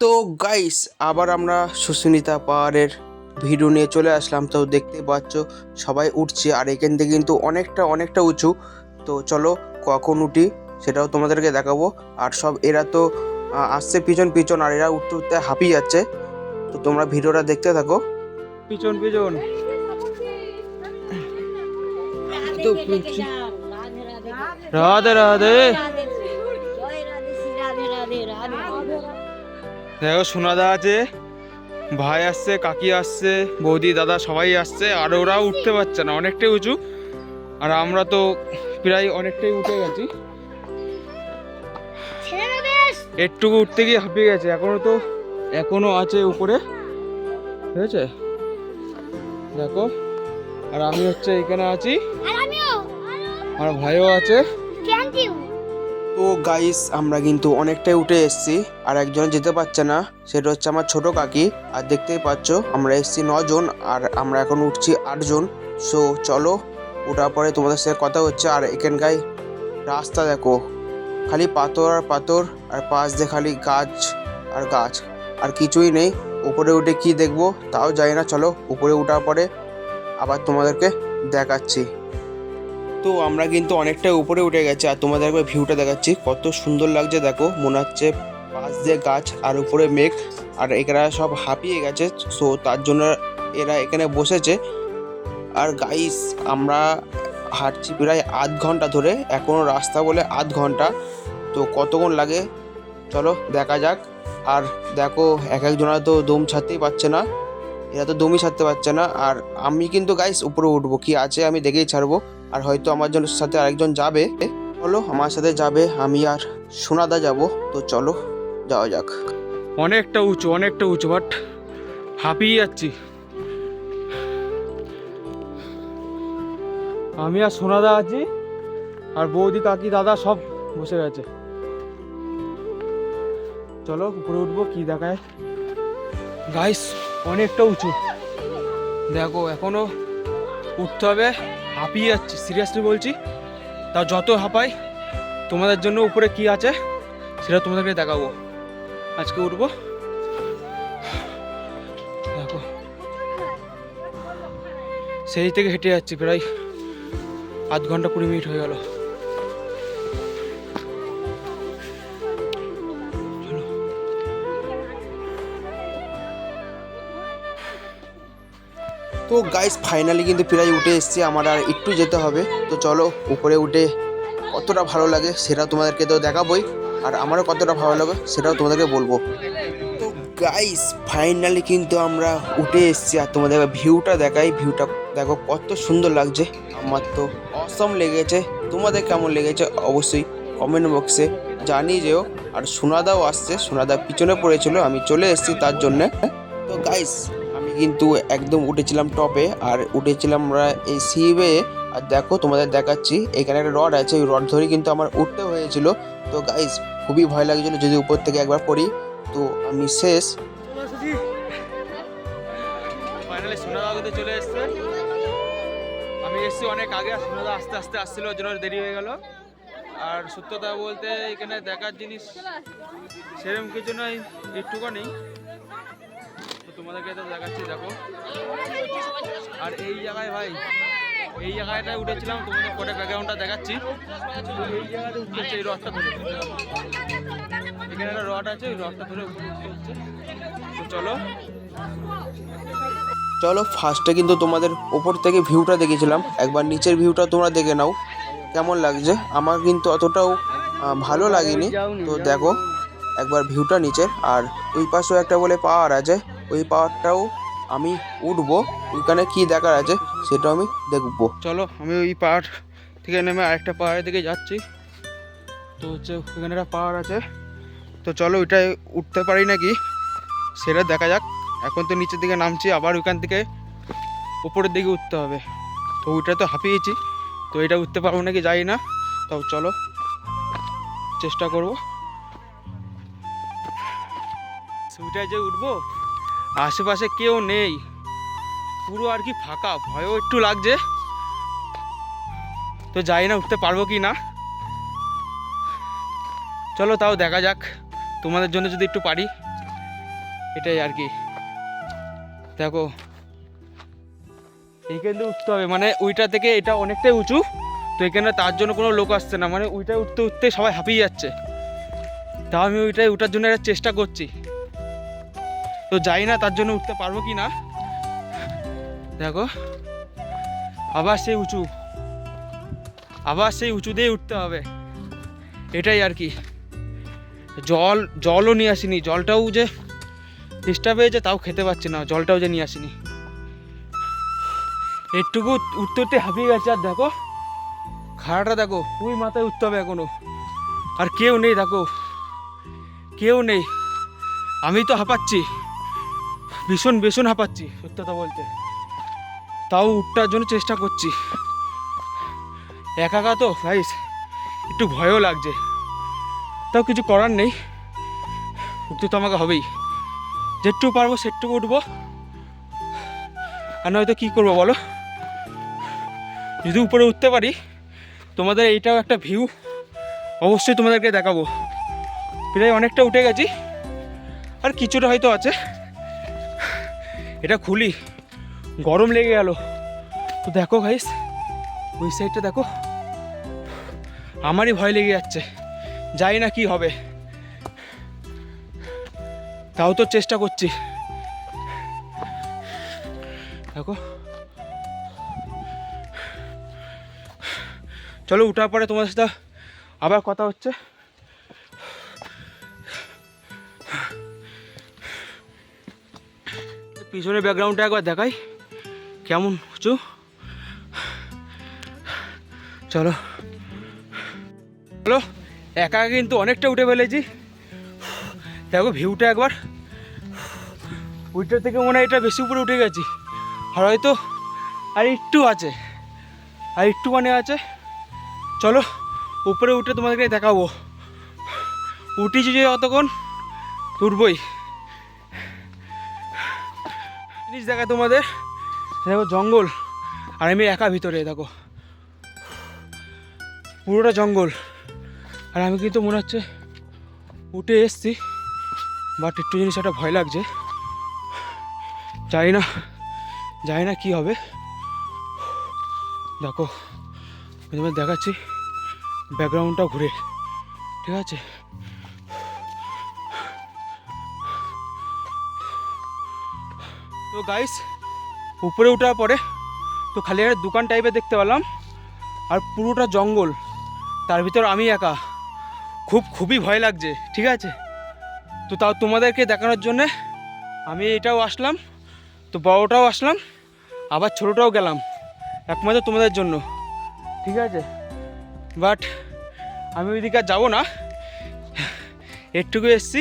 তো গাইস আবার আমরা সুস্মিতা পাহাড়ের ভিডিও নিয়ে চলে আসলাম তো দেখতে পাচ্ছ সবাই উঠছে আর এখান থেকে কিন্তু অনেকটা অনেকটা উঁচু তো চলো কখন উঠি সেটাও তোমাদেরকে দেখাবো আর সব এরা তো আসছে পিছন পিছন আর এরা উঠতে উঠতে হাঁপিয়ে যাচ্ছে তো তোমরা ভিডিওটা দেখতে থাকো পিছন পিছন তো রাধে রাধে দেখো সোনাদা আছে ভাই আসছে কাকি আসছে বৌদি দাদা সবাই আসছে আর ওরা উঠতে পারছে না অনেকটাই উঁচু। আর আমরা তো প্রায় অনেকটাই উঠে গেছি। একটুকু উঠতে গিয়ে হাঁপিয়ে গেছে এখনও তো এখনও আছে উপরে। ঠিক আছে? দেখো আর আমি হচ্ছে এখানে আছি। আর ভাইও আছে। তো গাইস আমরা কিন্তু অনেকটাই উঠে এসেছি, আর একজন যেতে পারছে না, সেটা হচ্ছে আমার ছোট কাকি, আর দেখতেই পাচ্ছ, আমরা এসেছি নজন, আর আমরা এখন উঠছি আটজন সো চলো ওঠার পরে তোমাদের সাথে কথা হচ্ছে, আর এখানকার রাস্তা দেখো, খালি পাথর আর পাথর, আর পাশ দিয়ে খালি গাছ আর গাছ, আর কিছুই নেই, উপরে উঠে কি দেখব, তাও জানি না, চলো, উপরে ওঠার পরে আবার তোমাদেরকে দেখাচ্ছি। তো আমরা কিন্তু অনেকটা উপরে উঠে গেছি আর তোমাদের একবার ভিউটা দেখাচ্ছি। কত সুন্দর লাগছে দেখো, মনে হচ্ছে পাশ দিয়ে গাছ আর উপরে মেঘ আর এখানে সব হাঁপিয়ে গেছে। সো তার জন্য এরা এখানে বসেছে। আর গাইস আমরা হাঁটছি প্রায় আধ ঘণ্টা ধরে এখনও রাস্তা বলে আধ ঘণ্টা। তো কতক্ষণ লাগে? চলো, দেখা যাক। আর দেখো, এক একজনা তো দম ছাড়তেই পারছে না। এরা তো দমই ছাড়তে পারছে না। আর আমি কিন্তু গাইস উপরে উঠবো। কি আছে আমি দেখেই ছাড়বো। আর হয়তো আমার জন্য সাথে আরেকজন যাবে। চলো, আমার সাথে যাবে, আমি আর সোনাদা যাব। তো চলো, যাওয়া যাক। অনেকটা উঁচু অনেকটা উঁচু বাট হাঁপিয়ে যাচ্ছি। আমি আর সোনাদা আছি, আর বৌদি, কাকি, দাদা সব বসে গেছে চলো, উপরে উঠবো, কি দেখায়? গাইস অনেকটা উঁচু। দেখো, এখনও উঠতে হবে। হাঁপিয়ে যাচ্ছি সিরিয়াসলি বলছি। তা যত হাঁপাই, তোমাদের জন্য উপরে কি আছে, সেটা তোমাদেরকে দেখাবো। আজকে উঠবো। দেখো। সেই থেকে হেঁটে যাচ্ছি, প্রায় আধ ঘণ্টা কুড়ি মিনিট হয়ে গেল। তো গাইস ফাইনালি কিন্তু প্রায় উঠে এসেছি, আমার আর একটু যেতে হবে। তো চলো, উপরে উঠে কতটা ভালো লাগে সেটা তোমাদেরকে তো দেখাবোই। আর আমারও কতটা ভালো লাগে সেটাও তোমাদেরকে বলব। তো গাইস ফাইনালি কিন্তু আমরা উঠে এসেছি, আর তোমাদের ভিউটা দেখাই। ভিউটা দেখো কত সুন্দর লাগছে। আমার তো অসম লেগেছে। তোমাদের কেমন লেগেছে? অবশ্যই কমেন্ট বক্সে জানিয়ে যেও। আর সোনাদাও আসছে, সোনাদা পিছনে পড়েছিল, আমি চলে এসেছি তার জন্যে। তো গাইস কিন্তু একদম উঠেছিলাম টপে আর উঠেছিলাম আমরা এই সিবে আর দেখো, তোমাদের দেখাচ্ছি, এখানে একটা রড আছে, ওই রড ধরে কিন্তু আমার উঠতে হয়েছিল। তো গাইস খুবই ভয় লাগছিল যদি উপর থেকে একবার পড়ি। তো আমি শেষ। চলে আমি এসছি অনেক আগে সোনাদা আস্তে আস্তে আসছিল জন্য দেরি হয়ে গেল। আর সত্যতা বলতে এখানে দেখার জিনিস সেরকম কিছু নয়, একটুখানি। তোমাদেরকে তো দেখাচ্ছি, দেখো। আর এই জায়গায় ভাই, এই জায়গাটায় উঠেছিলাম, তোমাদের পরে ব্যাকগ্রাউন্ডটা দেখাচ্ছি। এই জায়গাটা উঠতে এই রথটা ধরে। এখানে একটা রড আছে, ওই রথটা ধরে তো চলো। চলো ফার্স্টে কিন্তু তোমাদের ওপর থেকে ভিউটা দেখেছিলাম। একবার নিচের ভিউটা তোমরা দেখে নাও, কেমন লাগছে? আমার কিন্তু অতটাও ভালো লাগেনি। তো দেখো, একবার ভিউটা নিচের। আর ওই পাশেও একটা বলে পাওয়ার আছে ওই পাহাড়টাও আমি উঠবো। ওইখানে কি দেখার আছে সেটাও আমি দেখব। চলো, আমি ওই পাহাড় থেকে নেমে আরেকটা পাহাড়ের দিকে যাচ্ছি। তো হচ্ছে ওইখানে একটা পাহাড় আছে। তো চলো, ওইটায় উঠতে পারি নাকি? সেটা দেখা যাক। এখন তো নিচের দিকে নামছি, আবার ওইখান থেকে উপরের দিকে উঠতে হবে। তো ওইটা তো হাঁপিয়েছি। তো এটা উঠতে পারব নাকি যাই না। তাও চলো, চেষ্টা করব। ওইটায় যে উঠবো আশেপাশে কেউ নেই। পুরো আর কি ফাঁকা, ভয়ও একটু লাগছে। তো যাই না, উঠতে পারব কি না? চলো তাও দেখা যাক। তোমাদের জন্য যদি একটু পারি। এটাই আর কি। দেখো। এইখান উঠতে হবে। মানে ওইটা থেকে এটা অনেকটাই উঁচু। তো এখানে তার জন্য কোনো লোক আসছে না। মানে ওইটাই উঠতে উঠতে সবাই হাঁপিয়ে যাচ্ছে। তাও আমি ওইটাই ওঠার জন্য একটা চেষ্টা করছি। তো যাই না, তার জন্য উঠতে পারব কি না? দেখো, আবার সেই উঁচু। আবার সেই উঁচু দিয়ে উঠতে হবে। এটাই আর কি। জল, জলও নিয়ে আসিনি। জলটাও যে ডিস্টার্ব হয়েছে, তাও খেতে পারছি না। জলটাও যে নিয়ে আসিনি। একটুকু উঠতে উঠতে হাঁপিয়ে গেছে। আর দেখো, খাড়াটা দেখো ওই মাথায় উঠতে হবে এখনও। আর কেউ নেই, দেখো। কেউ নেই। আমি তো হাঁপাচ্ছি। ভীষণ ভীষণ হাঁপাচ্ছি, সত্য কথা বলতে। তাও উঠটার জন্য চেষ্টা করছি। একা তো গাইস একটু ভয়ও লাগছে। তাও কিছু করার নেই। উঠতে তো আমাকে হবেই। যেটুকু পারব সেটুকু উঠবো। আর নয়তো কী করব বলো? যদি উপরে উঠতে পারি, তোমাদের এইটাও একটা ভিউ অবশ্যই তোমাদেরকে দেখাবো। প্রায় অনেকটা উঠে গেছি। আর কিছুটা হয়তো আছে। এটা খুলি। গরম লেগে গেল। তো দেখো গাইস ওই সাইডটা দেখো। আমারই ভয় লেগে যাচ্ছে। যাই না কি হবে। তাও তো চেষ্টা করছি। দেখো। চলো উঠার পরে তোমার সাথে আবার কথা হচ্ছে। পিছনের ব্যাকগ্রাউন্ডটা একবার দেখাই। কেমন উঁচু চলো। চলো, একা কিন্তু অনেকটা উঠে ফেলেছি। দেখো ভিউটা একবার। ওইটার থেকে মনে হয় এটা বেশি উপরে উঠে গেছি। আর হয়তো আর একটু আছে। আর একটু মানে আছে। চলো, উপরে উঠে তোমাদেরকে দেখাবো। উঠেছি যে অতক্ষণ, উঠবই। জিনিস দেখা তোমাদের? দেখো জঙ্গল, আর আমি একা ভিতরে, দেখো। পুরোটা জঙ্গল। আর আমি কিন্তু মনে হচ্ছে উঠে এসছি বাট একটু জিনিস একটা ভয় লাগছে। জানি না জানি না কী হবে। দেখো তোমাদের দেখাচ্ছি ব্যাকগ্রাউন্ডটা ঘুরে। ঠিক আছে? তো গাইস উপরে ওঠার পরে তো খালি একটা দোকান টাইপের দেখতে পেলাম, আর পুরোটা জঙ্গল, তার ভিতর আমি একা। খুব, খুবই ভয় লাগছে, ঠিক আছে? তো তাও তোমাদেরকে দেখানোর জন্যে আমি এটাও আসলাম, তো বড়টাও আসলাম, আবার ছোটোটাও গেলাম, একমাত্র তোমাদের জন্য, ঠিক আছে? বাট আমি ওইদিকে আর যাব না, একটুকু এসছি,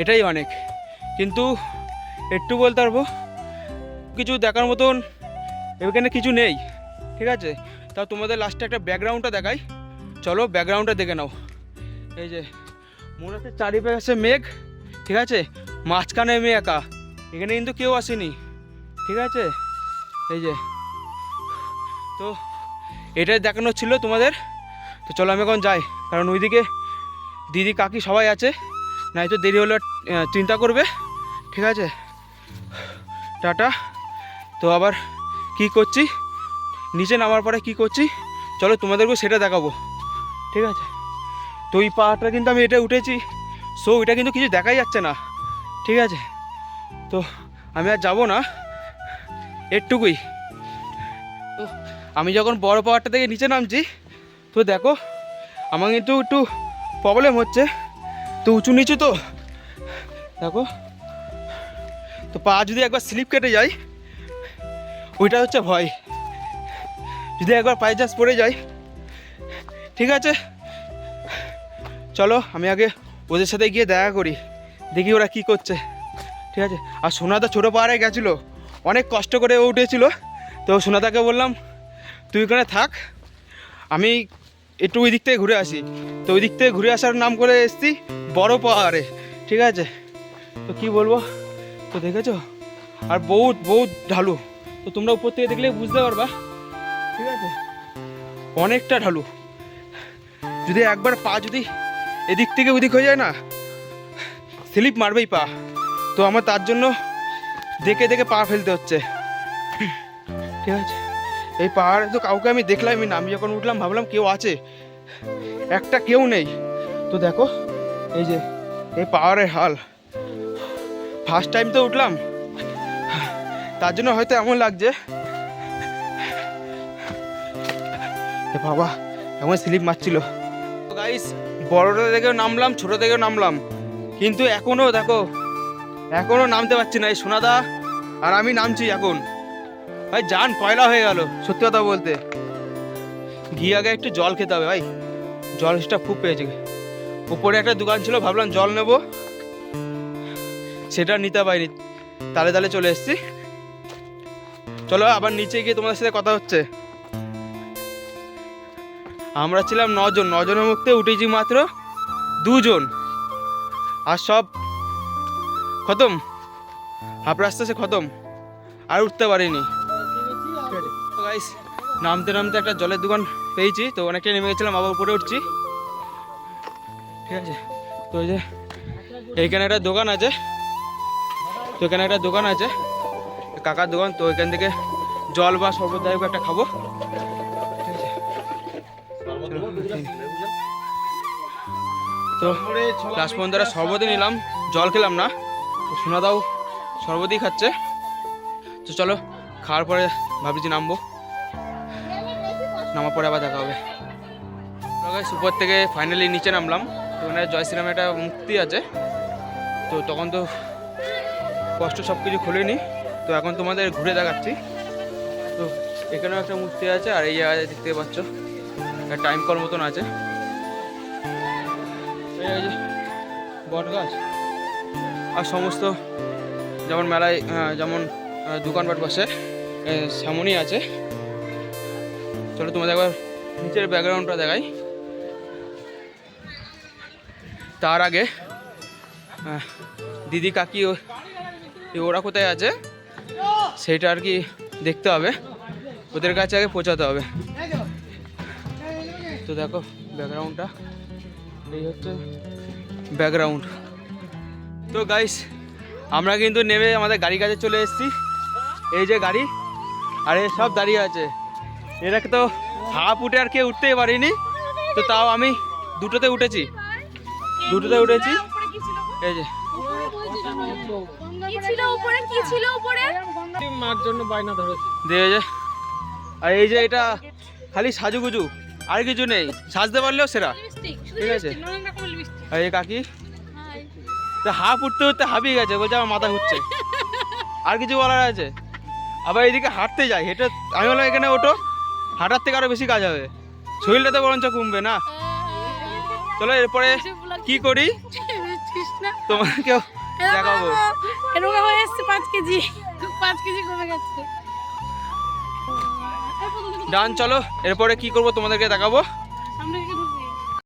এটাই অনেক। কিন্তু একটু বলতে পারব কিছু দেখার মতন এখানে কিছু নেই, ঠিক আছে? তাও তোমাদের লাস্টে একটা ব্যাকগ্রাউন্ডটা দেখাই। চলো ব্যাকগ্রাউন্ডটা দেখে নাও। এই যে, মনে হচ্ছে চারিপাশে মেঘ, ঠিক আছে? মাঝখানে আমি একা, এখানে কিন্তু কেউ আসেনি, ঠিক আছে? এই যে, তো এটাই দেখানো ছিল তোমাদের। তো চলো আমি এখন যাই, কারণ ওইদিকে দিদি, কাকি সবাই আছে। নাই তো দেরি হলে চিন্তা করবে, ঠিক আছে? টাটা। তো আবার কি করছি? নিচে নামার পরে কি করছি? চলো তোমাদেরকেও সেটা দেখাবো। ঠিক আছে? তো ওই পাহাড়টা কিন্তু আমি এটা উঠেছি। সো এটা কিন্তু কিছু দেখাই যাচ্ছে না। ঠিক আছে? তো আমি আর যাব না। এরটুকুই তো আমি যখন বড় পাহাড়টা থেকে নিচে নামছি, তো দেখো, আমার কিন্তু একটু প্রবলেম হচ্ছে। তো উঁচু নিচু তো। দেখো। তো পা যদি একবার স্লিপ কেটে যায় ওইটা হচ্ছে ভয়। যদি একবার পায়ে চাষ পড়ে যাই, ঠিক আছে? চলো, আমি আগে ওদের সাথে গিয়ে দেখা করি, দেখি ওরা কি করছে, ঠিক আছে? আর সোনাদা ছোটো পাহাড়ে গেছিল, অনেক কষ্ট করে উঠেছিল। তো সোনাদাকে বললাম, তুই ওখানে থাক, আমি একটু ওই দিক থেকে ঘুরে আসি। তো ওই দিক থেকে ঘুরে আসার নাম করে এসছি, বড় পাহাড়ে, ঠিক আছে? তো কি বলব? তো দেখেছ? আর বহুত বহুত ঢালু। তো তোমরা উপর থেকে দেখলে বুঝতে পারবা। ঠিক আছে? অনেকটা ঢালু। যদি একবার পা যদি এদিক থেকে ওদিক হয়ে যায় না, স্লিপ মারবেই পা। তো আমার তার জন্য দেখে দেখে পা ফেলতে হচ্ছে। ঠিক আছে? এই পাহাড়ে তো কাউকে আমি দেখলাম না। আমি যখন উঠলাম, ভাবলাম কেউ আছে। একটা কেউ নেই। তো দেখো, এই যে, এই পাহাড়ের হাল। ফার্স্ট টাইম তো উঠলাম। তার জন্য হয়তো এমন লাগছে। বাবা, এমন স্লিপ মারছিল। গাইস বড়টা থেকেও নামলাম, ছোট থেকেও নামলাম। কিন্তু এখনও দেখো এখনও নামতে পারছি না এই সোনাদা। আর আমি নামছি এখন। ভাই যান পয়লা হয়ে গেল, সত্যি কথা বলতে। গিয়ে আগে একটু জল খেতে হবে ভাই। জল সেটা খুব পেয়েছে। উপরে একটা দোকান ছিল, ভাবলাম জল নেব। সেটা নিতে পারিনি। তালে তালে চলে এসেছি। চলো আবার নিচে গিয়ে তোমাদের সাথে কথা হচ্ছে। আমরা ছিলাম নজন, নজনের মধ্যে উঠেছি মাত্র দুজন। আর সব খতম? হাফ রাস্তা সে খতম। আর উঠতে পারিনি। গাইস নামতে নামতে একটা জলের দোকান পেয়েছি, তো অনেকটা নেমে গেছিলাম, আবার উপরে উঠছি। ঠিক আছে? তো ওই যে, এইখানে একটা দোকান আছে। তো এখানে একটা দোকান আছে। কাকার দোকান, তো এখান থেকে জল বা শরবত একটা খাব। তো লাস্ট পর্যন্ত শরবতই নিলাম, জল খেলাম না, তো সোনাদাও শরবতই খাচ্ছে। তো চলো, খাওয়ার পরে ভাবছি নামবো। নামার পরে আবার দেখা হবে। সুপার থেকে ফাইনালি নিচে নামলাম। তো ওখানে জয় শ্রীরামের একটা মুক্তি আছে। তো তখন তো কষ্ট সব কিছু খুলেনি তো এখন তোমাদের ঘুরে দেখাচ্ছি। তো এখানেও একটা মূর্তি আছে আর এই জায়গায় দেখতে পাচ্ছ টাইম কল মতন আছে। বট গাছ আর সমস্ত যেমন মেলায় যেমন দোকানপাট বসে সেমনই আছে। চলো তোমাদের একবার নিচের ব্যাকগ্রাউন্ডটা দেখাই। তার আগে দিদি কাকি ওরা কোথায় আছে? সেটা আর কি দেখতে হবে। ওদের কাছে আগে পৌঁছাতে হবে। তো দেখো ব্যাকগ্রাউন্ডটা এই হচ্ছে ব্যাকগ্রাউন্ড তো গাইস আমরা কিন্তু নেমে আমাদের গাড়ি কাছে চলে এসেছি। এই যে গাড়ি, আর সব দাঁড়িয়ে আছে। এটাকে তো হাফ উঠে আর কেউ উঠতেই পারিনি। তো তাও আমি দুটোতে উঠেছি। দুটোতে উঠেছি। এই যে। কি ছিল উপরে? কি ছিল উপরে? মার জন্য বায়না ধরেছে। দিয়ে যে। আর এই যে এটা খালি সাজুগুজু আর কিছু নেই। সাজতে পারলেও সেরা। ঠিক আছে। আর এই কাকি? তো হাফ উঠতে উঠতে হাঁপিয়ে গেছে বলছে আমার মাথা ঘুরছে। আর কিছু বলার আছে? আবার এইদিকে হাঁটতে যাই হেঁটে আমি বললাম এখানে ওঠো। হাঁটার থেকে আরও বেশি কাজ হবে। শরীরটা তো বরঞ্চ কমবে না? চলো এরপরে কি করি? কৃষ্ণা তোমাকেও দেখাবো। এরকম হয়ে এসছে পাঁচ কেজি। পাঁচ কেজি কমে গেছে। ডান চলো। এরপরে কি করব তোমাদেরকে দেখাবো?